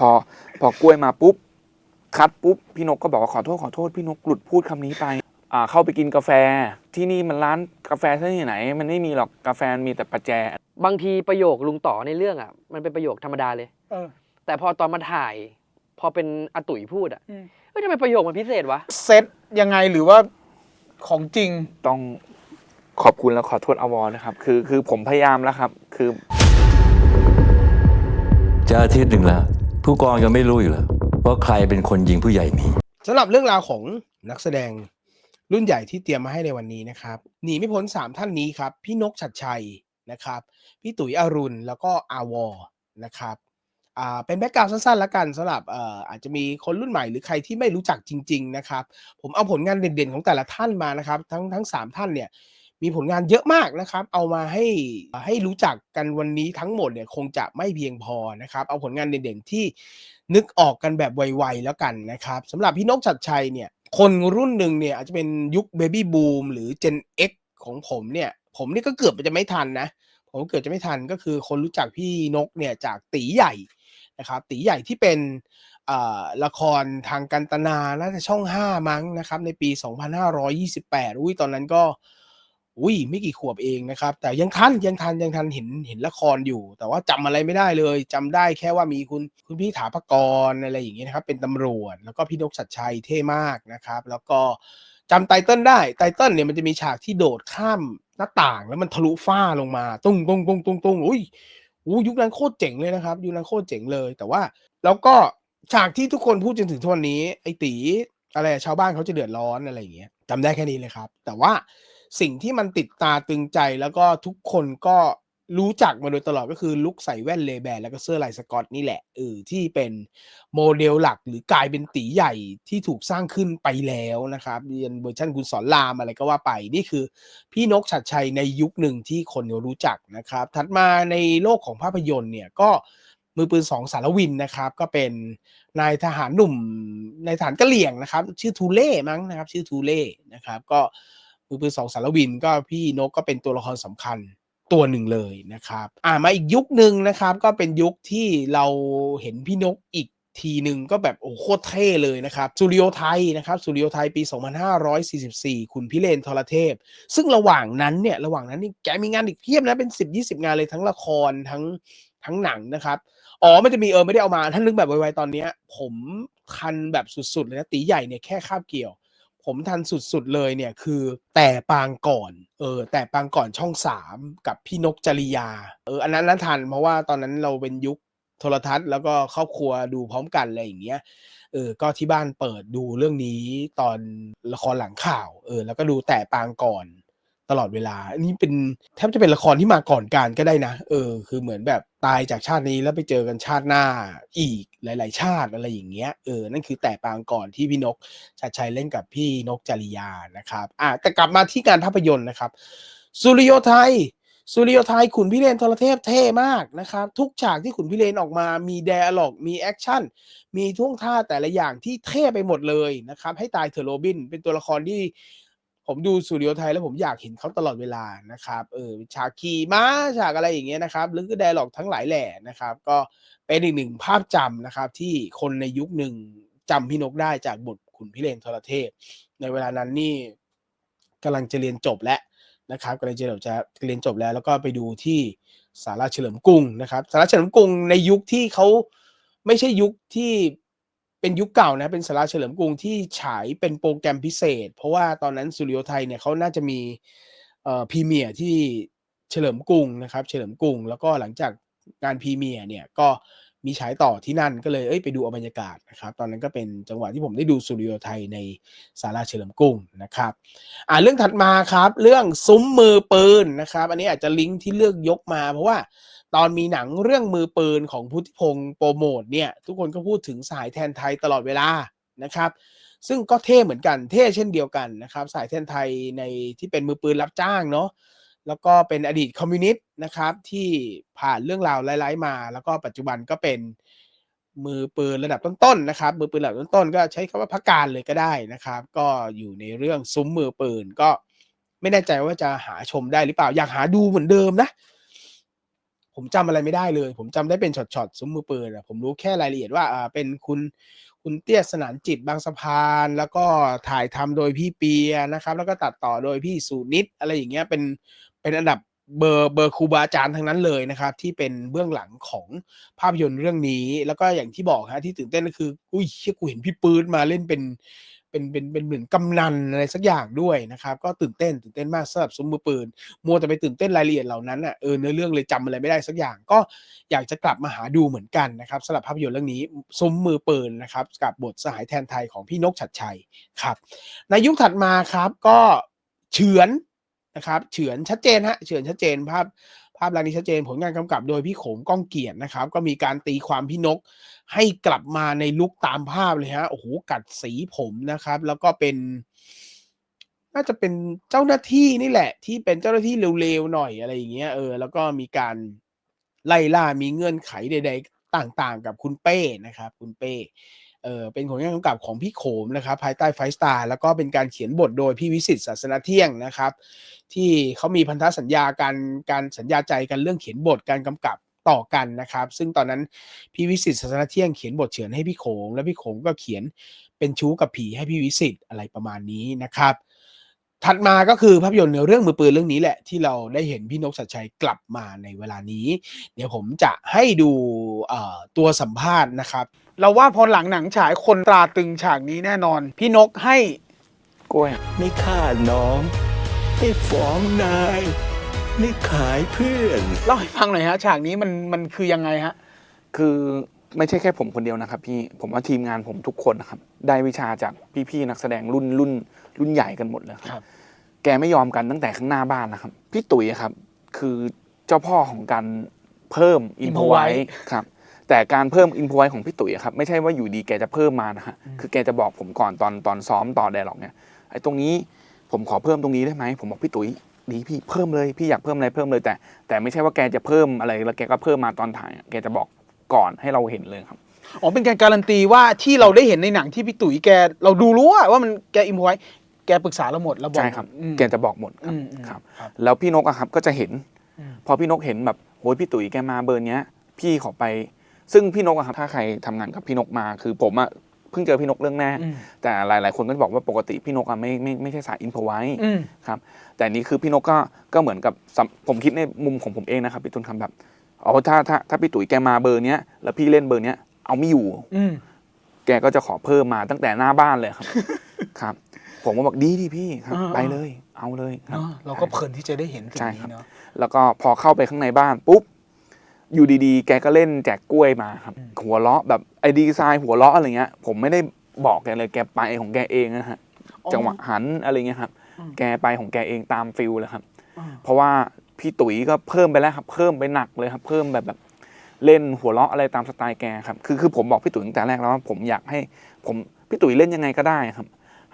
พอพอกล้วยมาปุ๊บคัดปุ๊บพี่นกก็บอกว่าขอโทษขอโทษพี่นกหลุดพูดคำนี้ไปอ่าเข้าไปกินกาแฟที่นี่มันร้านกาแฟที่ไหน มันไม่มีหรอกกาแฟมีแต่ประแจ บางทีประโยคลุงต่อในเรื่องอะ มันเป็นประโยคธรรมดาเลยเออแต่พอตอนมาถ่าย พอเป็นอาตุ๋ยพูดอะอืมเฮ้ยทำไมประโยคมันพิเศษวะเซตยังไงหรือว่าของจริงต้องขอบคุณและขอโทษอวอนะครับ คือคือผมพยายามแล้วครับ คือ จะอาทิตย์หนึ่งแล้ว ผู้กองยังไม่รู้อยู่แล้วว่าใครเป็นคนยิงผู้ใหญ่หมีสำหรับเรื่องราวของนักแสดงรุ่นใหญ่ที่เตรียมมาให้ในวันนี้นะครับหนีไม่พ้น 3 ท่านนี้ครับ พี่นกชัดชัยนะครับ พี่ตุ๋ยอรุณแล้วก็อาวอนะครับอ่าเป็นแบ็กกราวด์สั้นๆ แล้วกันสำหรับเอออาจจะมีคนรุ่นใหม่หรือใครที่ไม่รู้จักจริง ๆ นะครับ ผมเอาผลงานเด่นๆ ของแต่ละท่านมานะครับ ทั้งทั้งสามท่านเนี่ย มีผลงานเยอะมากนะครับ เอามาให้ให้รู้จักกันวันนี้ทั้งหมดเนี่ยคงจะไม่เพียงพอนะครับ เอาผลงานเด่นๆที่นึกออกกันแบบไวๆแล้วกันนะครับสำหรับพี่นกชัดชัยเนี่ยคนรุ่นหนึ่งเนี่ยอาจจะเป็นยุคเบบี้บูมหรือ Gen X ของผมเนี่ย ผมนี่ก็เกือบจะไม่ทันนะ ผมเกือบจะไม่ทันก็คือคนรู้จักพี่นกเนี่ยจากตีใหญ่นะครับตีใหญ่ที่เป็นละครทางกันตนาน่าจะช่อง 5 มั้งนะครับในปี 2528 อุ้ยตอนนั้นก็ อุ้ยไม่กี่ขวบเองนะครับ แต่ยังทันยังทันยังทันเห็นเห็นละครอยู่ แต่ว่าจำอะไรไม่ได้เลยจำได้แค่ว่ามีคุณคุณพี่ถาปกรณอะไรอย่างเงี้ยนะครับ เป็นตำรวจ แล้วก็พี่นกชัดชัยเท่มากนะครับ แล้วก็จำไตเติ้ลได้ไตเติ้ลเนี่ยมันจะมีฉากที่โดดข้ามหน้าต่างแล้วมันทะลุฝ้าลงมาตุ้งตุ้งตุ้งตุ้งตุ้งอุ้ยอู้ยุคนั้นโคตรเจ๋งเลยนะครับ ยุคนั้นโคตรเจ๋งเลย แต่ว่าแล้วก็ฉากที่ทุกคนพูดจนถึงทุกวันนี้ ไอ้ตีอะไรชาวบ้านเขาจะเดือดร้อนอะไรอย่างเงี้ยจำได้แค่นี้เลยครับ แต่ว่า สิ่งที่มันติดตาตึงใจแล้วก็ทุกคนก็รู้จักมาโดยตลอดก็คือลุกใส่แว่นเลแบนแล้วก็เสื้อลายสกอตนี่แหละเออที่เป็นโมเดลหลักหรือกลายเป็นตีใหญ่ที่ถูกสร้างขึ้นไปแล้วนะครับเรียนเวอร์ชันคุณสอนรามอะไรก็ว่าไป นี่คือพี่นกชัดชัยในยุคหนึ่งที่คนรู้จักนะครับ ถัดมาในโลกของภาพยนตร์เนี่ยก็มือปืนสองสารวินนะครับก็เป็นนายทหารหนุ่มในฐานกะเหลี่ยงนะครับ ชื่อทูเล่มั้งนะครับ ชื่อทูเล่นะครับก็ มือปืนสองสารวินก็พี่นกก็เป็นตัวละครสำคัญตัวหนึ่งเลยนะครับ อ่ามาอีกยุคหนึ่งนะครับ ก็เป็นยุคที่เราเห็นพี่นกอีกทีหนึ่งก็แบบโอ้โคตรเท่เลยนะครับสุริโยไทยนะครับสุริโยไทยปี 2544 คุณพิเรนทรเทพ ซึ่งระหว่างนั้นเนี่ยระหว่างนั้นนี่แกมีงานอีกเพียบนะเป็น 10-20 งานเลยทั้งละครทั้งทั้งหนังนะครับอ๋อมันจะมีเออไม่ได้เอามาท่านนึกแบบไวๆตอนเนี้ย ผมทันแบบสุดๆเลยนะตีใหญ่เนี่ยแค่คาบเกี่ยว ผมทันสุดๆเลยเนี่ยคือแต่ปางก่อนเออแต่ปางก่อนช่องสามกับพี่นกจริยาเอออันนั้นนั้นทันเพราะว่าตอนนั้นเราเป็นยุคโทรทัศน์แล้วก็ครอบครัวดูพร้อมกันอะไรอย่างเงี้ยเออก็ที่บ้านเปิดดูเรื่องนี้ตอนละครหลังข่าวเออแล้วก็ดูแต่ปางก่อน ตลอดเวลา อันนี้เป็นแทบจะเป็นละครที่มาก่อนการก็ได้นะ เออ คือเหมือนแบบตายจากชาตินี้แล้วไปเจอกันชาติหน้าอีกหลาย ๆ ชาติอะไรอย่างเงี้ย เออ นั่นคือแต่ปางก่อนที่พี่นกชัดชัยเล่นกับพี่นกจริยานะครับ อะแต่กลับมาที่การภาพยนตร์นะครับ สุริโยไทยสุริโยไทยขุนพิเรนทรเทพเท่มากนะครับ ทุกฉากที่ขุนพิเรนออกมามีแดอะล็อกมีแอคชั่น มีท่วงท่าแต่ละอย่างที่เท่ไปหมดเลยนะครับ ให้ตายเถอะโรบิน เป็นตัวละครที่ ผมดูสุริโยไทยแล้วผมอยากเห็นเขาตลอดเวลานะครับเออฉากขี่ม้าฉากอะไรอย่างเงี้ยนะครับหรือก็ไดร์ล็อกทั้งหลายแหล่นะครับ ก็เป็นอีกหนึ่งภาพจำนะครับ ที่คนในยุคหนึ่งจำพี่นกได้จากบทขุนพิเรนทรเทพ ในเวลานั้นนี่กำลังจะเรียนจบแล้วนะครับกำลังจะจะเรียนจบแล้ว แล้วก็ไปดูที่สาราเฉลิมกรุงนะครับสาราเฉลิมกรุงในยุคที่เขาไม่ใช่ยุคที่ เป็นยุคเก่านะ เป็นสาราเฉลิมกรุงที่ฉายเป็นโปรแกรมพิเศษ เพราะว่าตอนนั้นสุริโยไทยเนี่ยเขาน่าจะมีเอ่อพรีเมียร์ที่เฉลิมกรุงนะครับ เฉลิมกรุง แล้วก็หลังจากงานพรีเมียร์เนี่ยก็มีฉายต่อที่นั่นก็เลยเอ้ยไปดูบรรยากาศนะครับ ตอนนั้นก็เป็นจังหวะที่ผมได้ดูสุริโยไทยในศาลาเฉลิมกรุงนะครับ อ่าเรื่องถัดมาครับ เรื่องซุ้มมือปืนนะครับ อันนี้อาจจะลิงก์ที่เลือกยกมา เพราะว่า ตอนมีหนังเรื่องมือปืนของพุทธิพงศ์โปรโมทเนี่ย ทุกคนก็พูดถึงสายแทนไทยตลอดเวลานะครับ ซึ่งก็เท่เหมือนกันเท่เช่นเดียวกันนะครับ สายแทนไทยในที่เป็นมือปืนรับจ้างเนาะแล้วก็เป็นอดีตคอมมิวนิสต์นะครับ ที่ผ่านเรื่องราวร้ายๆมา แล้วก็ปัจจุบันก็เป็นมือปืนระดับต้นๆนะครับ มือปืนระดับต้นๆก็ใช้คำว่าพักการเลยก็ได้นะครับ ก็อยู่ในเรื่องซุ้มมือปืนก็ไม่แน่ใจว่าจะหาชมได้หรือเปล่าอยากหาดูเหมือนเดิมนะ ผมจำอะไรไม่ได้เลย ผมจำได้เป็นช็อตๆซุ้มมือปืนอะผมรู้แค่รายละเอียดว่าอ่าเป็นคุณคุณเตี้ยสนานจิตบางสะพาน แล้วก็ถ่ายทำโดยพี่เปียนะครับ แล้วก็ตัดต่อโดยพี่สุนิตอะไรอย่างเงี้ยเป็นเป็นอันดับเบอร์เบอร์ครูบาอาจารย์ทั้งนั้นเลยนะครับ ที่เป็นเบื้องหลังของภาพยนตร์เรื่องนี้ แล้วก็อย่างที่บอกฮะที่ตื่นเต้นก็คืออุ้ยเชี่ยกูเห็นพี่ปื๊ดมาเล่นเป็น เป็นเป็นเป็นเหมือนกำนันอะไรสักอย่างด้วยนะครับ ก็ตื่นเต้นตื่นเต้นมากสำหรับซุ้มมือปืน มัวแต่ไปตื่นเต้นรายละเอียดเหล่านั้นอะเออเนื้อเรื่องเลยจำอะไรไม่ได้สักอย่าง ก็อยากจะกลับมาหาดูเหมือนกันนะครับสำหรับภาพยนตร์เรื่องนี้ซุ้มมือปืนนะครับกับบทสหายแทนไทยของพี่นกชัดชัยครับ ในยุคถัดมาครับก็เฉือนนะครับเฉือนชัดเจนฮะเฉือนชัดเจนภาพ ภาพรายนี้ชัดเจนผลงานกำกับโดยพี่โขมก้องเกียรตินะครับ ก็มีการตีความพี่นกให้กลับมาในลุคตามภาพเลยฮะโอ้โหกัดสีผมนะครับ แล้วก็เป็น น่าจะเป็นเจ้าหน้าที่นี่แหละ ที่เป็นเจ้าหน้าที่เร็วๆหน่อยอะไรอย่างเงี้ยเออแล้วก็มีการไล่ล่ามีเงื่อนไขใด ๆ ต่างๆ กับคุณเป้นะครับ คุณเป้ ออเป็นผลงานกำกับของพี่โขมนะครับ ภายใต้ไฟสตาร์แล้วก็เป็นการเขียนบทโดยพี่วิสิตศาสนาเที่ยงนะครับ ที่เขามีพันธสัญญาการการสัญญาใจกันเรื่องเขียนบทการกำกับต่อกันนะครับ ซึ่งตอนนั้นพี่วิสิตศาสนาเที่ยงเขียนบทเฉือนให้พี่โขงแล้วพี่โขงก็เขียนเป็นชู้กับผีให้พี่วิสิตอะไรประมาณนี้นะครับ ถัดมาก็คือภาพยนตร์เรื่องมือปืนเรื่องนี้แหละ ที่เราได้เห็นพี่นกชัดชัยกลับมาในเวลานี้ เดี๋ยวผมจะให้ดูตัวสัมภาษณ์นะครับ เราว่าพอหลังหนังฉายคนตราตรึงฉากนี้แน่นอน พี่นกให้กล้วยไม่ฆ่าน้อง ไม่ฟ้องนายไม่ขายเพื่อน เล่าให้ฟังหน่อยฮะ ฉากนี้มันมันคือยังไงฮะ คือไม่ใช่แค่ผมคนเดียวนะครับ พี่ผมว่าทีมงานผมทุกคนนะครับได้วิชาจากพี่ๆนักแสดงรุ่นรุ่น รุ่นใหญ่กันหมดเลยคครัรับ บ แกไม่ยอมกันตั้งแต่ข้างหน้าบ้านนะครับ พี่ตุ๋ยครับ คือเจ้าพ่อของการเพิ่มอินพไว้ครับ แต่การเพิ่มอินพไว้ของพี่ตุ๋ยครับไม่ใช่ว่าอยู่ดีแกจะเพิ่มมานะฮะคือแกจะบอกผมก่อนตอนตอนซ้อมต่อไดร็อกเนี่ยไอ้ตรงนี้ผมขอเพิ่มตรงนี้ได้ไหมผมบอกพี่ตุ๋ยดีพี่เพิ่มเลยพี่อยากเพิ่มอะไรเพิ่มเลยแต่ แต่ไม่ใช่ว่าแกจะเพิ่มอะไรแล้วแกก็เพิ่มมาตอนถ่ายอะแกจะบอกก่อนให้เราเห็นเลยครับอ๋อเป็นการการันตีว่าที่เราได้เห็นในหนังที่พี่ตุ๋ยแกเราดูรู้อะว่ามันแกอิมพไว้แกปรึกษาเราหมดเราบอกใช่ครับอืมแกจะบอกหมดครับอืมอืมครับครับ แล้วพี่นกอะครับก็จะเห็นอืมพอพี่นกเห็นแบบโอ้ยพี่ตุ๋ยแกมาเบอร์เนี้ย พี่ขอไป ซึ่งพี่นกอะครับถ้าใครทำงานกับพี่นกมาคือผมอะเพิ่งเจอพี่นกเรื่องแรกอืม แต่หลาย ๆ คนก็จะบอกว่าปกติพี่นกอะไม่ไม่ไม่ใช่สายอินโฟไว้ อืม ครับแต่อันนี้คือพี่นกก็ก็เหมือนกับสำผมคิดในมุมของผมเองนะครับพี่ตุนคำแบบอ๋อถ้าถ้าถ้าพี่ตุ๋ยแกมาเบอร์เนี้ยแล้วพี่เล่นเบอร์เนี้ยเอาไม่อยู่ อืม แกก็จะขอเพิ่มมาตั้งแต่หน้าบ้านเลยครับ ครับ ผมก็บอกดีดีพี่ครับ อ่า ไปเลย เอาเลยครับ เนอะเราก็เพลินที่จะได้เห็นสิ่งใช่นี้ครับ เนาะ แล้วก็พอเข้าไปข้างในบ้านปุ๊บ อยู่ดีๆ แกก็เล่นแจกกล้วยมาครับ หัวเราะแบบไอดีไซน์หัวเราะอะไรเงี้ย ผมไม่ได้บอกแกเลยแกไปของแกเองนะฮะอ๋อจังหวะหันอะไรเงี้ยครับอืมแกไปของแกเองตามฟิลเลยครับอ่าเพราะว่าพี่ตุ๋ยก็เพิ่มไปแล้วครับ เพิ่มไปหนักเลยครับ เพิ่มแบบแบบเล่นหัวเราะอะไรตามสไตล์แกครับ คือคือผมบอกพี่ตุ๋ยตั้งแต่แรกแล้วว่าผมอยากให้ผมพี่ตุ๋ยเล่นยังไงก็ได้ครับ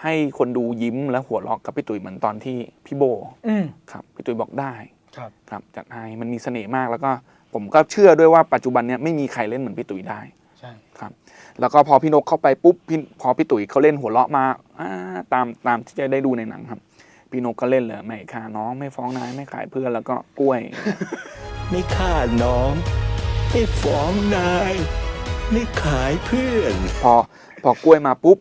ให้คนดูยิ้มและหัวเราะกับพี่ตุ๋ยเหมือนตอนที่พี่โบอืมครับ พี่ตุ๋ยบอกได้ครับครับ จัดให้มันมีเสน่ห์มากแล้วก็ ผมก็เชื่อด้วยว่าปัจจุบันเนี้ยไม่มีใครเล่นเหมือนพี่ตุ๋ยได้ใช่ครับ แล้วก็พอพี่นกเข้าไปปุ๊บพี่พอพี่ตุ๋ยเขาเล่นหัวเราะมาอ่าตามตามที่จะได้ดูในหนังครับ พี่นกก็เล่นเลยไม่ฆ่าน้องไม่ฟ้องนายไม่ขายเพื่อนแล้วก็กล้วย ไม่ฆ่าน้องไม่ฟ้องนายไม่ขายเพื่อน พอพอกล้วยมาปุ๊บ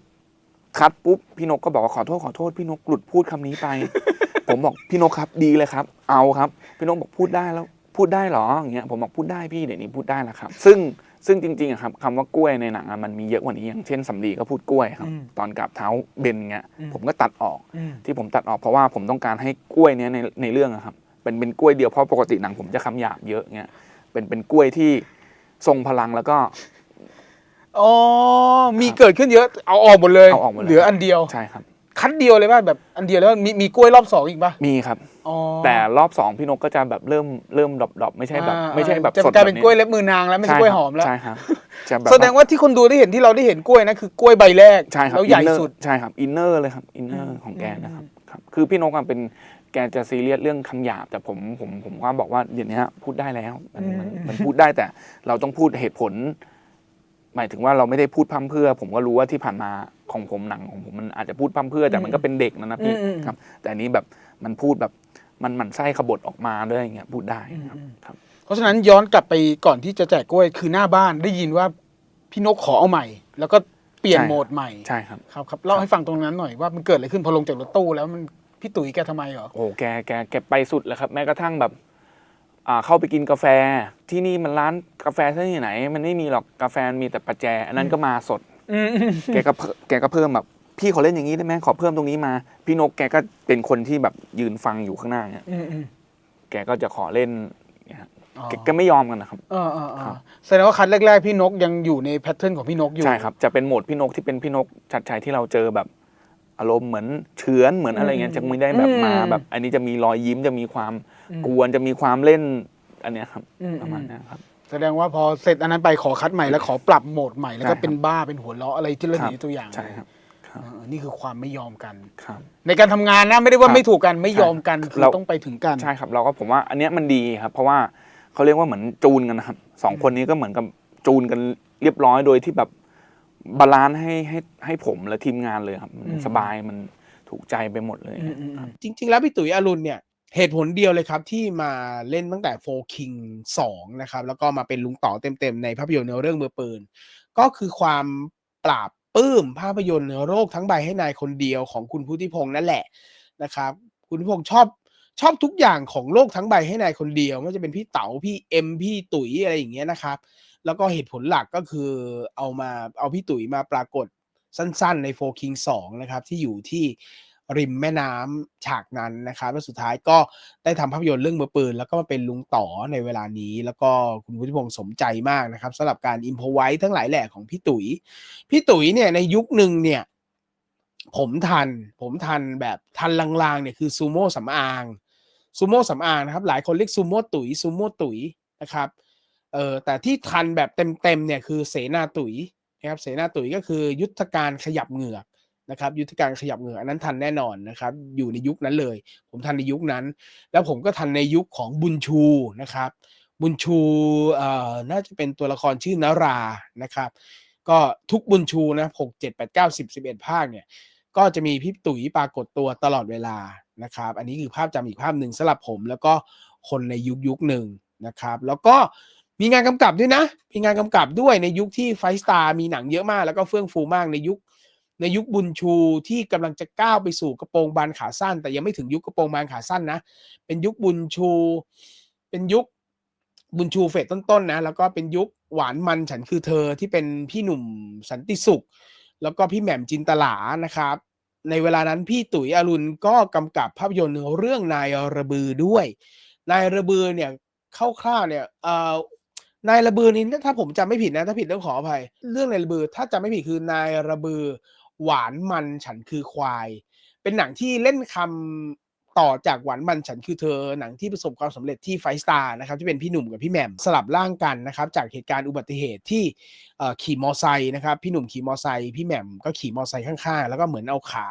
คัดปุ๊บพี่นกก็บอกว่าขอโทษขอโทษพี่นกหลุดพูดคำนี้ไป ผมบอกพี่นกครับดีเลยครับ เอาครับ พี่นกบอกพูดได้แล้ว พูดได้เหรออย่างเงี้ยผมบอกพูดได้พี่เดี๋ยวนี้พูดได้แล้วครับ ซึ่งซึ่งจริงๆอะครับคำว่ากล้วยในหนังอะมันมีเยอะกว่านี้อย่างเช่นสำลีก็พูดกล้วยครับ อืมตอนกับเท้าเบนเงี้ยอืม ผมก็ตัดออก อืม ที่ผมตัดออกเพราะว่าผมต้องการให้กล้วยเนี้ยในในเรื่องอะครับเป็นเป็นกล้วยเดียวเพราะปกติหนังผมจะคำหยาบเยอะเงี้ยเป็นเป็นกล้วยที่ทรงพลังแล้วก็ อ๋อ มีเกิดขึ้นเยอะ เอาออกหมดเลยเอาออกหมดเลยเหลืออันเดียว ใช่ครับ คัดเดียวเลยป่ะแบบอันเดียวแล้วมีมีกล้วยรอบสองอีกป่ะมีครับ อ๋อแต่รอบสองพี่นกก็จะแบบเริ่มเริ่มดรอปๆไม่ใช่แบบ อ่าไม่ใช่แบบจะสดกลายเป็นแบบกล้วยเล็บมือนางแล้วไม่ใช่กล้วยหอมแล้ว ใช่ครับจะแบบแสดงว่าที่คนดูได้เห็นที่เราได้เห็นกล้วยนะคือกล้วยใบแรกใช่ครับแล้วใหญ่อินเนอร์สุด ใช่ครับอินเนอร์เลยครับอินเนออืร์มของแกนะครับอืมครับ คือพี่นกอะเป็นแกจะซีเรียสเรื่องคำหยาบแต่ผมผมผมว่าบอกว่าเดี๋ยวนี้พูดได้แล้วมันมันมันพูดได้แต่เราต้องพูดเหตุผล หมายถึงว่าเราไม่ได้พูดพร่ำเพรื่อ ผมก็รู้ว่าที่ผ่านมาของผมหนังของผมมันอาจจะพูดพร่ำเพรื่อแต่มันก็เป็นเด็กนะนะพี่อืมอืมครับ แต่อันนี้แบบมันพูดแบบมันหมันไส้ขบถออกมาด้วยอย่างเงี้ยพูดได้ครับอืมครับ เพราะราะฉะนั้นย้อนกลับไปก่อนที่จะแจกกล้วยคือหน้าบ้านได้ยินว่าพี่นกขอเอาใหม่ แล้วก็เปลี่ยนใช่โหมดใหม่ใช่ครับครับครับเล่าให้ฟังตรงนั้นหน่อยว่ามันเกิดอะไรขึ้นพอลงจากรถตู้แล้วมันพี่ตุ๋ยแกทำไมเหรอโอ้โหแกแกแกไปสุดแล้วครับ แม้กระทั่งแบบอ่า เข้าไปกินกาแฟที่นี่มันร้านกาแฟที่ไหน มันไม่มีหรอกกาแฟมีแต่ประแจ อันนั้นก็มาสดอืมแกก็เพิ่มแกก็เพิ่มแบบพี่ขอเล่นอย่างนี้ได้ไหมขอเพิ่มตรงนี้มา พี่นกแกก็เป็นคนที่แบบยืนฟังอยู่ข้างหน้าเนี่ยอืมอืมแกก็จะขอเล่นเนี่ยครับอ๋อแกแกไม่ยอมกันนะครับเออเออเออครับแสดงว่าคัดแรก ๆ พี่นกยังอยู่ในแพทเทิร์นของพี่นกอยู่ ใช่ครับ จะเป็นโหมดพี่นกที่เป็นพี่นกชัดชัยที่เราเจอแบบอารมณ์เหมือนเฉือนเหมือนอะไรเงี้ยจะไม่ได้แบบมาแบบ อันนี้จะมีรอยยิ้มจะมีความ กวนจะมีความเล่นอันเนี้ยครับอืม ประมาณเนี้ยครับ แสดงว่าพอเสร็จอันนั้นไปขอคัดใหม่แล้วขอปรับโหมดใหม่แล้วก็ใช่ครับเป็นบ้าเป็นหัวเราะอะไรที่เราครัเห็บนในตัวอย่างใช่ครับครับ เออนี่คือความไม่ยอมกัน ครับ ในการทำงานนะไม่ได้ว่าครับไม่ถูกกันไม่ยอมกันใช่คือเรา ต้องไปถึงกันใช่ครับเราก็ผมว่าอันเนี้ยมันดีครับ เพราะว่าเขาเรียกว่าเหมือนจูนกันนะครับสองคนนี้ก็เหมือนกับจูนกันเรียบร้อยโดยที่แบบบาลานซ์ให้ให้ให้ผมและทีมงานเลยครับมันอืมสบายมันถูกใจไปหมดเลย อืมอืมอืม จริง ๆ แล้วพี่ตุ๋ยอรุณเนี่ย เหตุผลเดียวเลยครับที่มาเล่นตั้งแต่โฟคิงสองนะครับแล้วก็มาเป็นลุงต่อเต็มๆในภาพยนตร์เรื่องมือปืน ก็คือความปราบปลื้มภาพยนตร์โรคทั้งใบให้นายคนเดียวของคุณพุทธิพงษ์นั่นแหละนะครับ คุณพุทธิพงษ์ชอบชอบทุกอย่างของโลกทั้งใบให้นายคนเดียวไม่ว่าจะเป็นพี่เต๋าพี่เอ็มพี่ตุ๋ยอะไรอย่างเงี้ยนะครับ แล้วก็เหตุผลหลักก็คือเอามาเอาพี่ตุ๋ยมาปรากฏสั้นๆ ในโฟคิงสองนะครับที่อยู่ที่ ริมแม่น้ำฉากนั้นนะครับแล้วสุดท้ายก็ได้ทำภาพยนตร์เรื่องมือปืน แล้วก็มาเป็นลุงต่อในเวลานี้ แล้วก็คุณพุทธิพงศ์สมใจมากนะครับสำหรับการอิมพอไว้ทั้งหลายแหล่ของพี่ตุ๋ย พี่ตุ๋ยเนี่ยในยุคหนึ่งเนี่ย ผมทัน ผมทันแบบทันลางๆเนี่ยคือซูโม่สำอางซูโม่สำอางนะครับ หลายคนเรียกซูโม่ตุ๋ยซูโม่ตุ๋ยนะครับเออแต่ที่ทันแบบเต็มๆเนี่ยคือเสนาตุ๋ยนะครับเสนาตุ๋ยก็คือยุทธการขยับเหงือก นะครับยุทธการขยับเหงือกอันนั้นทันแน่นอนนะครับ อยู่ในยุคนั้นเลย ผมทันในยุคนั้น แล้วผมก็ทันในยุคของบุญชูนะครับ บุญชูเอ่อน่าจะเป็นตัวละครชื่อนารานะครับ ก็ทุกบุญชูนะหกเจ็ดแปดเก้าสิบสิบเอ็ดภาคเนี่ยก็จะมีพี่ตุ๋ยปรากฏตัวตลอดเวลานะครับ อันนี้คือภาพจำอีกภาพหนึ่งสำหรับผมแล้วก็คนในยุคยุคหนึ่งนะครับ แล้วก็มีงานกำกับด้วยนะมีงานกำกับด้วยในยุคที่ไฟสตาร์มีหนังเยอะมาก แล้วก็เฟื่องฟูมากในยุค ในยุคบุญชูที่กำลังจะก้าวไปสู่กระโปรงบานขาสั้น แต่ยังไม่ถึงยุคกระโปรงบานขาสั้นนะ เป็นยุคบุญชู เป็นยุคบุญชูเฟสต้นๆนะ แล้วก็เป็นยุคหวานมันฉันคือเธอที่เป็นพี่หนุ่มสันติสุข แล้วก็พี่แหม่มจินตลานะครับ ในเวลานั้นพี่ตุ๋ยอรุณก็กำกับภาพยนตร์เรื่องนายระบือด้วย นายระบือเนี่ยคร่าวๆเนี่ยเอ่อนายระบือนี้ถ้าผมจำไม่ผิดนะถ้าผิดต้องขออภัย เรื่องนายระบือถ้าจำไม่ผิดคือนายระบือ หวานมันฉันคือควาย เป็นหนังที่เล่นคำต่อจากหวานมันฉันคือเธอหนังที่ประสบความสำเร็จที่ไฟสตาร์นะครับที่เป็นพี่หนุ่มกับพี่แหม่มสลับร่างกันนะครับจากเหตุการณ์อุบัติเหตุที่ขี่มอไซค์นะครับพี่หนุ่มขี่มอไซค์พี่แหม่มก็ขี่มอไซค์ข้างๆ แล้วก็เหมือนเอาขา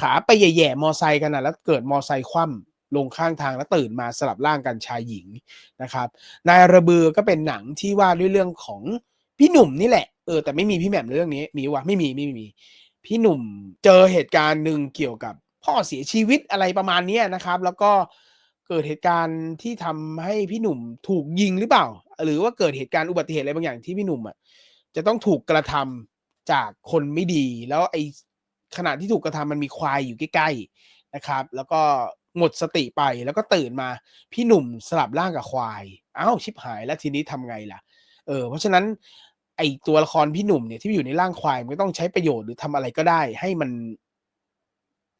ขาไปแย่ๆมอไซค์กันนะแล้วเกิดมอไซค์คว่ำลงข้างทางแล้วตื่นมาสลับร่างกันชายหญิงนะครับ นายระเบือก็เป็นหนังที่ว่าด้วยเรื่องของ พี่หนุ่มนี่แหละเออแต่ไม่มีพี่แหม่มเรื่องนี้มีวะไม่มีไม่มี พี่หนุ่มเจอเหตุการณ์หนึ่งเกี่ยวกับพ่อเสียชีวิตอะไรประมาณนี้นะครับ แล้วก็เกิดเหตุการณ์ที่ทำให้พี่หนุ่มถูกยิงหรือเปล่า หรือว่าเกิดเหตุการณ์อุบัติเหตุอะไรบางอย่างที่พี่หนุ่มอะจะต้องถูกกระทำจากคนไม่ดี แล้วไอ้ขณะที่ถูกกระทำมันมีควายอยู่ใกล้ๆนะครับ แล้วก็หมดสติไปแล้วก็ตื่นมา พี่หนุ่มสลับร่างกับควาย อ้าวชิบหายแล้วทีนี้ทำไงล่ะ เออเพราะฉะนั้นไอตัวละครพี่หนุ่มเนี่ยที่อยู่ในร่างควายมันต้องใช้ประโยชน์หรือทำอะไรก็ได้ ให้มัน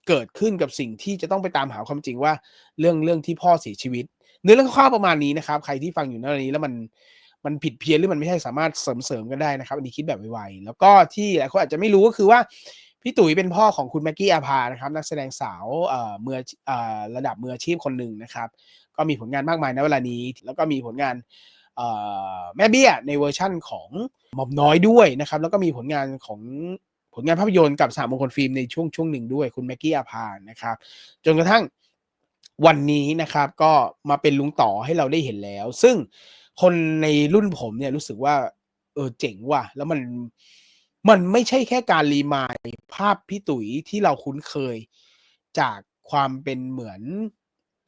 เกิดขึ้นกับสิ่งที่จะต้องไปตามหาความจริงว่า เรื่องเรื่องที่พ่อเสียชีวิต เนื้อเรื่องคร่าวประมาณนี้นะครับ ใครที่ฟังอยู่ในนี้แล้วมันมันผิดเพี้ยนหรือมันไม่ใช่สามารถเสริมเสริมกันได้นะครับ อันนี้คิดแบบไวๆแล้วก็ที่หลายคนอาจจะไม่รู้ก็คือว่าพี่ตุ๋ยเป็นพ่อของคุณแม็กกี้อาภานะครับ นักแสดงสาวเอ่อมือเอ่อระดับมืออาชีพคนหนึ่งนะครับ ก็มีผลงานมากมายในเวลานี้ แล้วก็มีผลงาน แม่เบี้ยในเวอร์ชั่นของหม่อมน้อยด้วยนะครับ แล้วก็มีผลงานของผลงานภาพยนตร์กับสามมงคลฟิล์มในช่วงช่วงหนึ่งด้วยคุณแม็กกี้อาภานะครับ จนกระทั่งวันนี้นะครับก็มาเป็นลุงต่อให้เราได้เห็นแล้ว ซึ่งคนในรุ่นผมเนี่ยรู้สึกว่าเออเจ๋งว่ะ แล้วมันมันไม่ใช่แค่การรีมายภาพพี่ตุ๋ยที่เราคุ้นเคยจากความเป็นเหมือน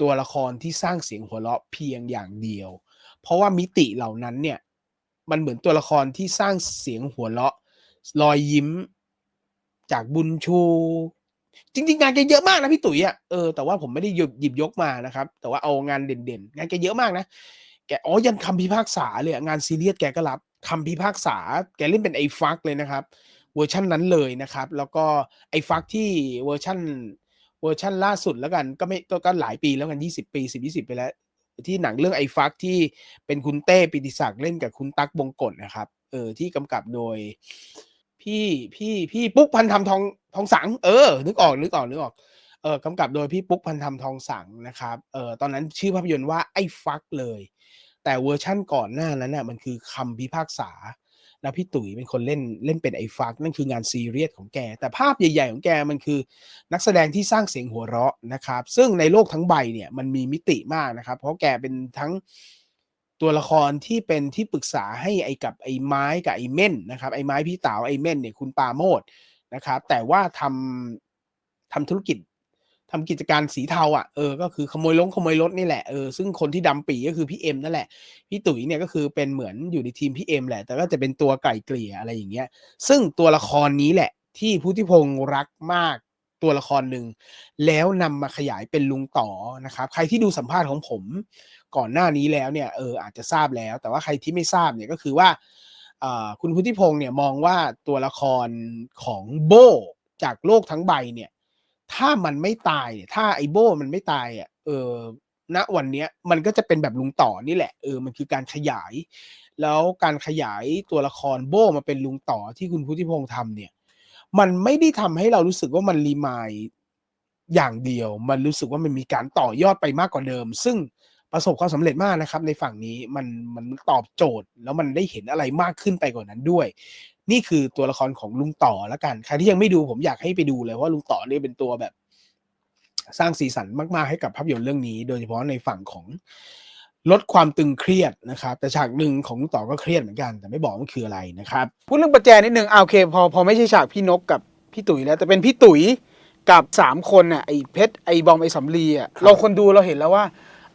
ตัวละครที่สร้างเสียงหัวเราะเพียงอย่างเดียว เพราะว่ามิติเหล่านั้นเนี่ยมันเหมือนตัวละครที่สร้างเสียงหัวเราะ รอยยิ้มจากบุญชู จริง ๆ งานแกเยอะมากนะพี่ตุ๋ยอะเออแต่ว่าผมไม่ได้หยิบหยิบยกมานะครับ แต่ว่าเอางานเด่นๆ งานแกเยอะมากนะแกอ๋อยันคำพิพากษาเลยงานซีเรียสแกก็รับคำพิพากษา แกเล่นเป็นไอ้ฟักเลยนะครับ เวอร์ชั่นนั้นเลยนะครับ แล้วก็ไอ้ฟักที่เวอร์ชั่น เวอร์ชั่นล่าสุดแล้วกันก็ไม่ก็ก็หลายปีแล้วกันยี่สิบปีสิบยี่สิบไปแล้ว ที่หนังเรื่องไอ้ฟักที่เป็นคุณเต้ปิติศักดิ์เล่นกับคุณตั๊กบงกฎนะครับเออที่กำกับโดย พี่พี่พี่ปุ๊กพันธรรมทองทองสัง เออ นึกออกนึกออกนึกออกเออกำกับโดยพี่ปุ๊กพันธรรมทองสังนะครับเออตอนนั้นชื่อภาพยนตร์ว่าไอ้ฟักเลย แต่เวอร์ชั่นก่อนหน้านั้นน่ะมันคือคำพิพากษา แล้วพี่ตุ๋ยเป็นคนเล่นเล่นเป็นไอ้ฟักนั่นคืองานซีเรียสของแก แต่ภาพใหญ่ ๆ ของแกมันคือนักแสดงที่สร้างเสียงหัวเราะนะครับ ซึ่งในโลกทั้งใบเนี่ยมันมีมิติมากนะครับ เพราะแกเป็นทั้งตัวละครที่เป็นที่ปรึกษาให้ไอ้กับไอ้ไม้กับไอ้เม่นนะครับไอ้ไม้พี่เต๋าไอ้เม่นเนี่ยคุณปาโมดนะครับ แต่ว่าทำทำธุรกิจ ทำกิจการสีเทาอะเออก็คือขโมยลงขโมยรถนี่แหละเออซึ่งคนที่ดำปีก็คือพี่เอ็มนั่นแหละพี่ตุ๋ยเนี่ยก็คือเป็นเหมือนอยู่ในทีมพี่เอ็มแหละ แต่ก็จะเป็นตัวไก่เกลี่ยอะไรอย่างเงี้ย ซึ่งตัวละครนี้แหละ ที่พุทธิพงศ์รักมากตัวละครหนึ่งแล้วนำมาขยายเป็นลุงต่อนะครับใครที่ดูสัมภาษณ์ของผม ก่อนหน้านี้แล้วเนี่ยเอออาจจะทราบแล้ว แต่ว่าใครที่ไม่ทราบเนี่ยก็คือว่าคุณพุทธิพงศ์เนี่ยมองว่าตัวละครของโบจากโลกทั้งใบเนี่ย ถ้ามันไม่ตาย ถ้าไอโบมันไม่ตายอะเออณวันเนี้ยมันก็จะเป็นแบบลุงต่อนี่แหละเออมันคือการขยาย แล้วการขยายตัวละครโบมาเป็นลุงต่อที่คุณพุทธิพงศ์ทำเนี่ย มันไม่ได้ทำให้เรารู้สึกว่ามันรีมายอย่างเดียว มันรู้สึกว่ามันมีการต่อยอดไปมากกว่าเดิม ซึ่งประสบความสำเร็จมากนะครับ ในฝั่งนี้มันมันตอบโจทย์แล้วมันได้เห็นอะไรมากขึ้นไปกว่านั้นด้วย นี่คือตัวละครของลุงต่อแล้วกัน ใครที่ยังไม่ดูผมอยากให้ไปดูเลยเพราลุงต่อเนี่ยเป็นตัวแบบ สร้างสีสันมากๆให้กับภาพยนตร์เรื่องนี้ โดยเฉพาะในฝั่งของลดความตึงเครียดนะครับ แต่ฉากหนึ่งของลุงต่อก็เครียดเหมือนกัน แต่ไม่บอกมันคืออะไรนะครับพูดเรื่องประแจนิดนึงเอาโอเค พอพอไม่ใช่ฉากพี่นกกับพี่ตุ๋ยแล้ว แต่เป็นพี่ตุ๋ยกับสามคนน่ะไอ้เพชรไอ้บอมไอ้สำลีอะเราคนดูเราเห็นแล้วว่า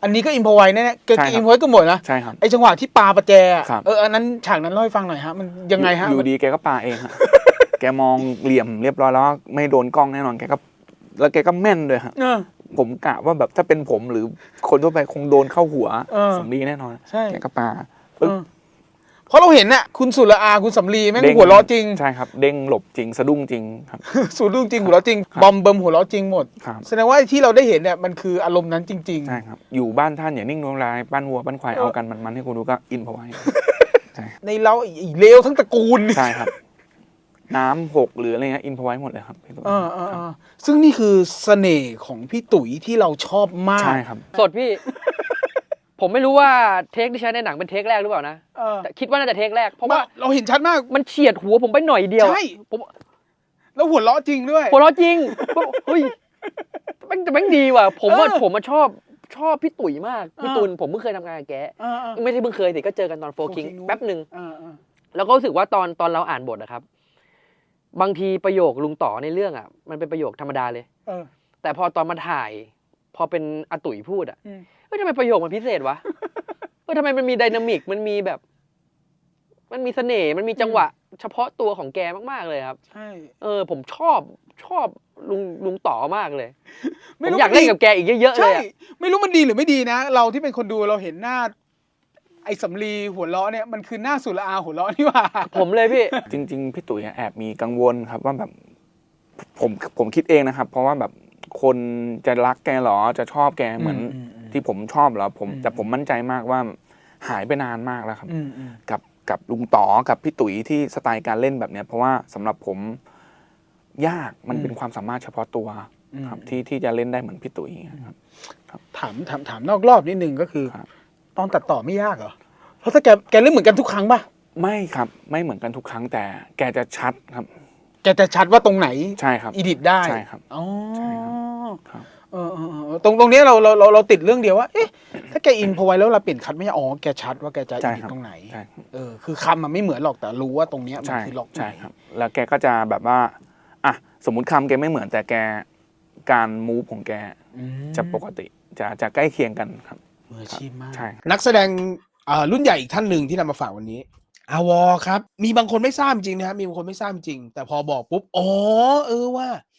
อันนี้ก็อิมพอไว้แน่ๆก็ใช่ครับ อิมพอไว้ก็หมดนะใช่ครับ ไอ้จังหวะที่ปาประแจอะครับ เอออันนั้นฉากนั้นเล่าให้ฟังหน่อยฮะมันยังไงฮะอยู่ดีแกก็ปาเองฮะ แกมองเหลี่ยมเรียบร้อยแล้วว่าไม่โดนกล้องแน่นอนแกก็ แล้วแกก็แม่นด้วยฮะ เออ ผมกะว่าแบบถ้าเป็นผมหรือคนทั่วไปคงโดนเข้าหัวเออสำลีแน่นอนใช่แกก็ปาเออ เพราะเราเห็นน่ะคุณสุรอาคุณสำลีแม่งด้ง หัวเราะจริง ใช่ครับ เด้งหลบจริงสะดุ้งจริงครับสูดเรื่องจริงหัวเราะจริงครับบอมเบิมหัวเราะจริงหมด ครับ แสดงว่าที่เราได้เห็นเนี่ยมันคืออารมณ์นั้นจริง ใช่ครับ อยู่บ้านท่านอย่านิ่งนวงลายบ้านวัวบ้านควายเออเอากันมันๆให้คุณดูก็อินพอไว้ใช่ๆในเราไอ้เลวทั้งตระกูลใช่ครับ น้ำหกหรืออะไรเงี้ยอินพอไว้หมดเลยครับพี่ตุ๊กเออเออเออซึ่งนี่คือเสน่ห์ของพี่ตุ๋ยที่เราชอบมาก ใช่ครับ สดพี่ ผมไม่รู้ว่าเทคที่ใช้ในหนังเป็นเทคแรกหรือเปล่านะเออแต่คิดว่าน่าจะเทคแรกเพราะว่าเราเห็นชัดมาก มันเฉียดหัวผมไปหน่อยเดียวใช่ ผมแล้วหัวเราะจริงด้วย หัวเราะจริงผมเฮ้ยแม่งแต่แม่งดีว่ะ ผมว่าเออผมมาชอบชอบพี่ตุ๋ยมากพี่เออ ตุลผมเพิ่งเคยทำงานกับแกเออเออ ไม่ใช่เพิ่งเคยสิก็เจอกันตอนโฟคิง Four King นู้น แป๊บหนึ่ง เออเออ แล้วก็รู้สึกว่าตอนตอนเราอ่านบทนะครับ บางทีประโยคลุงต่อในเรื่องอะ มันเป็นประโยคธรรมดาเลย เออแต่พอตอนมาถ่าย พอเป็นอาตุ๋ยพูดอะ อืมเฮ้ยทำไมประโยคมันพิเศษวะเฮ้ยทำไมมันมีไดนามิกมันมีแบบ มันมีเสน่ห์มันมีจังหวะ เฉพาะตัวของแกมากๆเลยครับ ใช่ เออ ผมชอบชอบลุงลุงต่อมากเลยผไม่มรู้อยากเล่นกับแกอีกเยอะๆเลใช่ยอะไม่รู้มันดีหรือไม่ดีนะ เราที่เป็นคนดูเราเห็นหน้า ไอ้สำลีหัวเราะเนี่ยมันคือหน้าสุรอาหัวเราะนี่หว่า ผมเลยพี่ จริง ๆ พี่ตุ๋ยแอบมีกังวลครับว่าแบบผมผมคิดเองนะครับ เพราะว่าแบบคนจะรักแกเหรอจะชอบแกเหมือน อืมอืม ที่ผมชอบเหรอผมอืมแต่ผมมั่นใจมากว่าหายไปนานมากแล้วครับอืมอืมกับกับลุงต่อกับพี่ตุ๋ยที่สไตล์การเล่นแบบเนี้ยเพราะว่าสำหรับผมยากมันเป็นความสามารถเฉพาะตัวครับที่ที่จะเล่นได้เหมือนพี่ตุ๋ยครับถามถามถามนอกรอบนิดนึงก็คือครับตอนตัดต่อไม่ยากเหรอเพราะถ้าแกแกเล่นเหมือนกันทุกครั้งป่ะไม่ครับไม่เหมือนกันทุกครั้งแต่ แกจะชัดครับ แกจะชัดว่าตรงไหนใช่ครับอีดิทได้ใช่ครับอ๋อใช่ครับครับ เออเออเออตรงตรงเนี้ยเราเราเราเราติดเรื่องเดียวว่าเอ๊ะถ้าแกอินพอไว้แล้วเราเปลี่ยนคัดไม่ได้อ๋อแกชัดว่าแกจะใช่อีดิทครับ ตรงไหนใช่ครับเออคือคำมันไม่เหมือนหรอกแต่รู้ว่าตรงเนี้ยมันใช่คือล็อกไหน ใช่ครับ แล้วแกก็จะแบบว่าอะสมมุติคำแกไม่เหมือนแต่แกการมูฟของแกอืมจะปกติ จะจะใกล้เคียงกันครับ มืออาชีพมาก ใช่นักแสดงอ่ารุ่นใหญ่อีกท่านหนึ่งที่นำมาฝากวันนี้อาวอครับ มีบางคนไม่ทราบจริงนะครับมีบางคนไม่ทราบจริง แต่พอบอกปุ๊บอ๋อเออว่าแก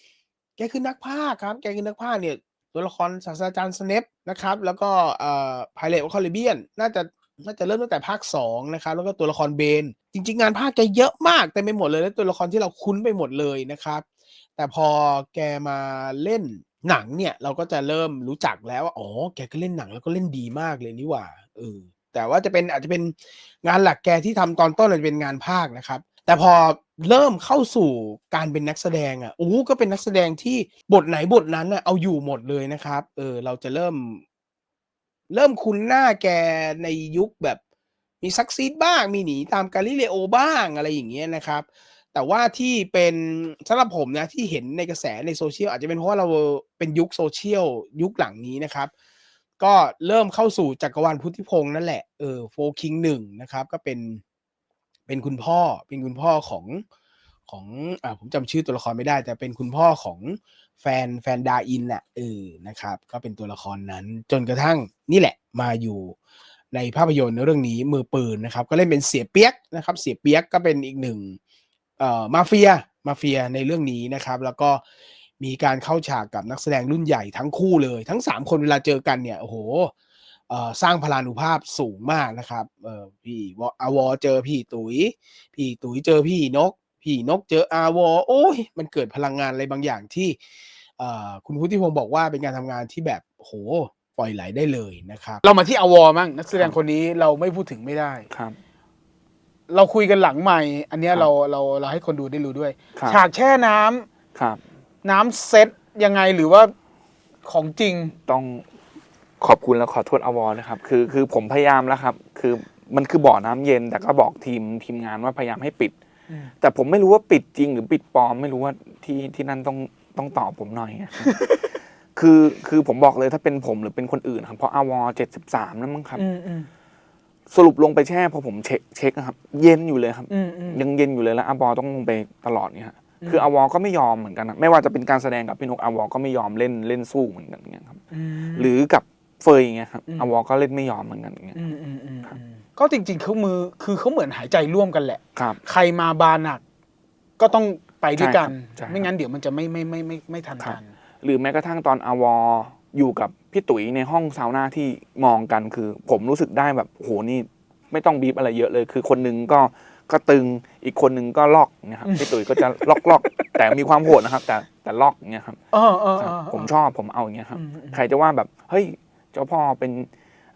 คือนักพากย์ครับ แกคือนักพากย์เนี่ยตัวละครศาสตราจารย์สเนปนะครับ แล้วก็เอ่อพายเลตคอลิเบียนน่าจะน่าจะเริ่มตั้งแต่ภาคสองนะครับ แล้วก็ตัวละครเบน จริง ๆ งานภาคแกเยอะมากเต็มไปหมดเลยแล้วตัวละครที่เราคุ้นไปหมดเลยนะครับ แต่พอแกมาเล่นหนังเนี่ย เราก็จะเริ่มรู้จักแล้วว่าอ๋อแกก็เล่นหนังแล้วก็เล่นดีมากเลยนี่หว่าเออแต่ว่าจะเป็นอาจจะเป็นงานหลักแกที่ทำตอนต้นอาจจะเป็นงานภาคนะครับ แต่พอ เริ่มเข้าสู่การเป็นนักแสดงอะโอ้ก็เป็นนักแสดงที่บทไหนบทนั้นอะเอาอยู่หมดเลยนะครับ เออ เราจะเริ่ม เริ่มคุ้นหน้าแกในยุคแบบมีซักซีดบ้าง มีหนีตามกาลิเลโอบ้างอะไรอย่างเงี้ยนะครับ แต่ว่าที่เป็นสำหรับผมนะที่เห็นในกระแสในโซเชียลอาจจะเป็นเพราะว่าเราเป็นยุคโซเชียลยุคหลังนี้นะครับ ก็เริ่มเข้าสู่จักรวาลพุทธิพงษ์นั่นแหละเออโฟคิงหนึ่งนะครับ ก็เป็น เป็นคุณพ่อเป็นคุณพ่อของของอ่าผมจำชื่อตัวละครไม่ได้ แต่เป็นคุณพ่อของแฟนแฟนดาอินน่ะเออนะครับ ก็เป็นตัวละครนั้น จนกระทั่งนี่แหละมาอยู่ในภาพยนตร์เรื่องนี้มือปืนนะครับ ก็เล่นเป็นเสียเปียกนะครับ เสียเปียกก็เป็นอีกหนึ่งเอ่อมาเฟียมาเฟียในเรื่องนี้นะครับ แล้วก็มีการเข้าฉากกับนักแสดงรุ่นใหญ่ทั้งคู่เลย ทั้ง 3 คนเวลาเจอกันเนี่ยโอ้โห สร้างพลานุภาพสูงมากนะครับเอ่อพี่วออาวอเจอพี่ตุ๋ย พี่ตุ๋ยเจอพี่นก พี่นกเจออาวอโอ้ยมันเกิดพลังงานอะไรบางอย่างที่เอ่อคุณพุทธิพงศ์บอกว่าเป็นการทำงานที่แบบโอ้โหปล่อยไหลได้เลยนะครับ เรามาที่อวอมั่งนักแสดงครับคนนี้เราไม่พูดถึงไม่ได้ครับ เราคุยกันหลังใหม่ อันเนี้ยครับเราเราเราให้คนดูได้รู้ด้วยครับฉากแช่น้ำครับ น้ำเซตยังไงหรือว่าของจริงต้อง ขอบคุณและขอโทษอวอนะครับคือคือผมพยายามแล้วครับ คือมันคือบ่อน้ำเย็น แต่ก็บอกทีมทีมงานว่าพยายามให้ปิดอืมแต่ผมไม่รู้ว่าปิดจริงหรือปิดปลอม ไม่รู้ว่าที่ที่นั่นต้องต้องตอบผมหน่อยครับคือคือผมบอกเลยถ้าเป็นผมหรือเป็นคนอื่นครับเพราะอวเจ็ดสิบสามแล้วมั้งครับอืมอืมสรุปลงไปแช่พอผมเช็คเช็คอะครับ เย็นอยู่เลยครับอืมอืมยังเย็นอยู่เลยแล้วอวต้องลงไปตลอดเนี่ยฮะคืออวก็ไม่ยอมเหมือนกันนะไม่ว่าจะเป็นการแสดงกับพี่นกอวก็ไม่ยอมเล่นเล่นสู้เหมือนกันอย่างเงี้ยครับมหรือกับ เฟยอย่างเงี้ยครับอืม อวก็เล่นไม่ยอมเหมือนกันอย่างเงี้ยอืมอืมอืมอืมก็จริงๆเขามือคือเขาเหมือนหายใจร่วมกันแหละ ครับ ใครมาบาหนัก ก็ต้องไปด้วยกันใช่ครับ ไม่งั้นเดี๋ยวมันจะไม่ไม่ไม่ไม่ไม่ทันครับกัน หรือแม้กระทั่งตอนอวอยู่กับพี่ตุ๋ยในห้องซาวน่าที่มองกันคือ ผมรู้สึกได้แบบโหนี่ไม่ต้องบีบอะไรเยอะเลย คือคนหนึงก็ก็ตึงอีกคนหนึงก็ล็อกเนี่ยครับพี่ตุ๋ยก็จะล็อกล็อกแต่มีความโหดนะครับ แต่แต่ล็อกอย่างเงี้ยครับเออเออคเอรับอผมชอบผมเอาอย่างเงี้ยครับ อืมอืม ใครจะว่าแบบเฮ้ย เจ้าพ่อเป็น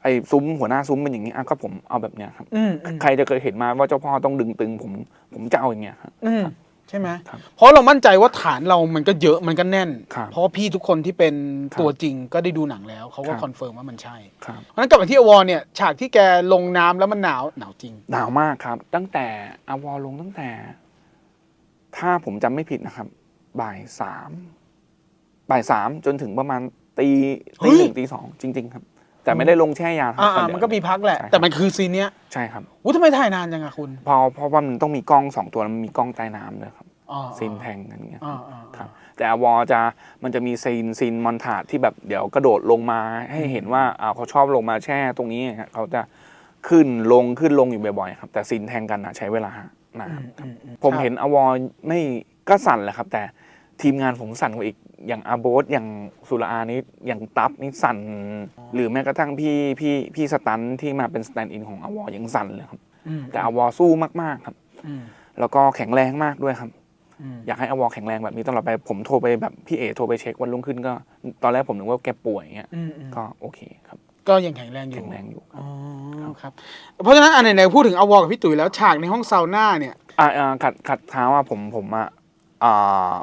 ไอ้ซุ้มหัวหน้าซุ้มเป็นอย่างนี้อะก็ผมเอาแบบเนี้ยครับอืมอืมใครจะเคยเห็นมาว่าเจ้าพ่อต้องดึงตึง ผมผมจะเอาอย่างเงี้ยครับอืมใช่ไหมครับเพราะเรามั่นใจว่าฐานเรามันก็เยอะมันก็แน่น ครับเพราะว่าพี่ทุกคนที่เป็นครับตัวจริงก็ได้ดูหนังแล้วเขาก็ครับ คอนเฟิร์มว่ามันใช่ครับเพราะฉะนั้นกลับมาที่อวอเนี่ยฉากที่แกลงน้ำแล้วมันหนาวหนาวจริง หนาวมากครับ ตั้งแต่อาวอลงตั้งแต่ ถ้าผมจำไม่ผิดนะครับ บ่ายสามบ่ายสามจนถึงประมาณ ตีเฮ้ตียหนึ่งตีสองจริง ๆ ครับ แต่ไม่ได้ลงแช่ยาวครับอ่าแต่อ่าเดี๋ยวมันก็มีพักแหละใช่ครับแต่มันคือซีนเนี้ยใช่ครับอู้ทำไมถ่ายนานจังอะคุณเพอเพราะว่ามันต้องมีกล้องสองตัวแล้วมันมีกล้องใต้น้ำด้วยครับอ๋อซีนแทงกันอย่างเงี้ยอ่าอ่าครับ แต่อวอจะมันจะมีซีนซีนมอนทาดที่แบบเดี๋ยวกระโดดลงมาให้เห็นว่าอ่าเขาชอบลงมาแช่ตรงนี้ครับเขาจะขึ้นลงขึ้นลงอยู่บ่อยๆครับ แต่ซีนแทงกันนะใช้เวลานานอืมครัอืบมอืผมเห็นอวอไม่ก็สั่นแหละครับ แต่ ทีมงานผมสั่นกว่าอีกอย่างอาโบสอย่างสุรอานี่อย่างตับนี่สั่น หรือแม้กระทั่งพี่พี่พี่สตันที่มาเป็นสแตนด์อินของอวอยังสั่นเลยครับอืมแต่อวอสู้มากๆครับอืมแล้วก็แข็งแรงมากด้วยครับอืมอยากให้อวอแข็งแรงแบบนี้ตลอดไปผมโทรไปแบบพี่เอโทรไปเช็ควันรุ่งขึ้นก็ ตอนแรกผมนึกว่าแกป่วยอย่างเงี้ยอืมอืมก็โอเคครับ ก็ยังแข็งแรงอยู่แข็งแรงอยู่ครับอ๋อครับ เพราะฉะนั้นอันไหนๆพูดถึงอวอกับพี่ตุ๋ยแล้วฉากในห้องซาวน่าเนี่ยอ่าอ่าขัดขัดเท้าอะผมผมอะอ่า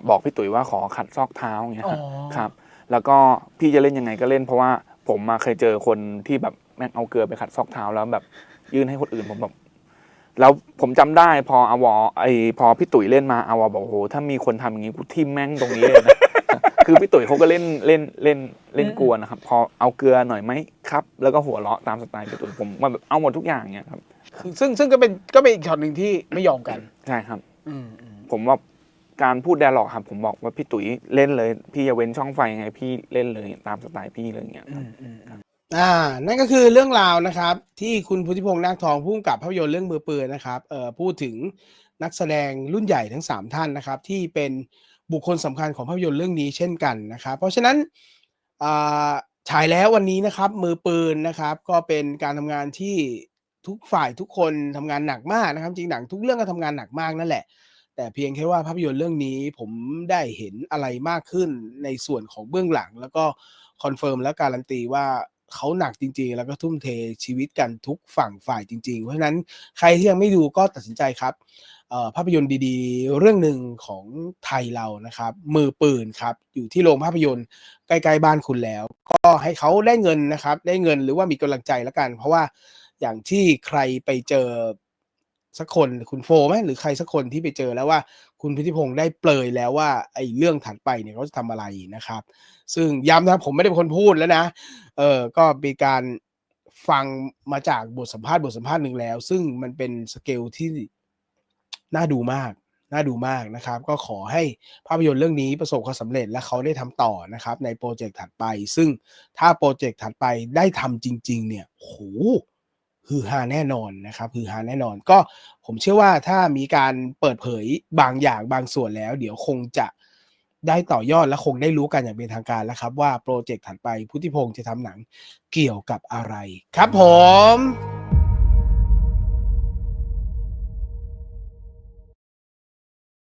บอกพี่ตุ๋ยว่าขอขัดซอกเท้าอย่างเงี้ยครับอ๋อครับ แล้วก็พี่จะเล่นยังไงก็เล่นเพราะว่าผมมาเคยเจอคนที่แบบแม่งเอาเกลือไปขัดซอกเท้าแล้วแบบยื่นให้คนอื่นผมแบบแล้วผมจำได้พออวอไอพอพี่ตุ๋ยเล่นมาอวอบอกโอ้โหถ้ามีคนทำอย่างนี้กูทิมแม่งตรงนี้เลยนะคือพี่ตุ๋ยเขาก็เล่นเล่นเล่นเล่นกวนนะครับ พอเอาเกลือหน่อยไหมครับ แล้วก็หัวเราะตามสไตล์พี่ตุ๋ยผมว่าแบบเอาหมดทุกอย่างเนี่ยครับคือซึ่งซึ่งก็เป็นก็เป็นอีกช็อตหนึ่งที่ไม่ยอมกันใช่ครับ อืมอืมผมว่า การพูดแดร์ล็อกครับผมบอกว่าพี่ตุ๋ยเล่นเลย พี่อย่าเว้นช่องไฟไงพี่เล่นเลยตามสไตล์พี่เลยอย่างเงี้ยครับอ่า นั่นก็คือเรื่องราวนะครับ ที่คุณพุทธิพงษ์นาคทองผู้กำกับภาพยนตร์เรื่องมือปืนนะครับเอ่อพูดถึงนักแสดงรุ่นใหญ่ทั้ง 3 ท่านนะครับ ที่เป็นบุคคลสำคัญของภาพยนตร์เรื่องนี้เช่นกันนะครับ เพราะฉะนั้นอ่าฉายแล้ววันนี้นะครับ มือปืนนะครับ ก็เป็นการทำงานที่ทุกฝ่ายทุกคนทำงานหนักมากนะครับ จริงหนังทุกเรื่องก็ทำงานหนักมากนั่นแหละ แต่เพียงแค่ว่าภาพยนตร์เรื่องนี้ผมได้เห็นอะไรมากขึ้นในส่วนของเบื้องหลัง แล้วก็คอนเฟิร์มและการันตีว่าเขาหนักจริง ๆ แล้วก็ทุ่มเทชีวิตกันทุกฝั่งฝ่ายจริง ๆ เพราะฉะนั้นใครที่ยังไม่ดูก็ตัดสินใจครับภาพยนตร์ดีๆ เรื่องหนึ่งของไทยเรานะครับ มือปืนครับ อยู่ที่โรงภาพยนตร์ใกล้ๆบ้านคุณแล้ว ก็ให้เขาได้เงินนะครับ ได้เงินหรือว่ามีกำลังใจแล้วกัน เพราะว่าอย่างที่ใครไปเจอ สักคนคุณโฟไหมหรือใครสักคนที่ไปเจอแล้วว่าคุณพิธิพงศ์ได้เปลยแล้วว่าไอ้เรื่องถัดไปเนี่ยเขาจะทำอะไรนะครับ ซึ่งย้ำนะผมไม่ได้เป็นคนพูดแล้วนะเออก็มีการฟังมาจากบทสัมภาษณ์บทสัมภาษณ์หนึ่งแล้ว ซึ่งมันเป็นสเกลที่น่าดูมากน่าดูมากนะครับ ก็ขอให้ภาพยนตร์เรื่องนี้ประสบความสำเร็จและเขาได้ทำต่อนะครับ ในโปรเจกต์ถัดไป ซึ่งถ้าโปรเจกต์ถัดไปได้ทำจริง ๆ เนี่ยโห ฮือฮาแน่นอนนะครับฮือฮาแน่นอน ก็ผมเชื่อว่าถ้ามีการเปิดเผยบางอย่างบางส่วนแล้ว เดี๋ยวคงจะได้ต่อยอดและคงได้รู้กันอย่างเป็นทางการแล้วครับ ว่าโปรเจกต์ถัดไปพุทธิพงศ์จะทำหนังเกี่ยวกับอะไร ครับผม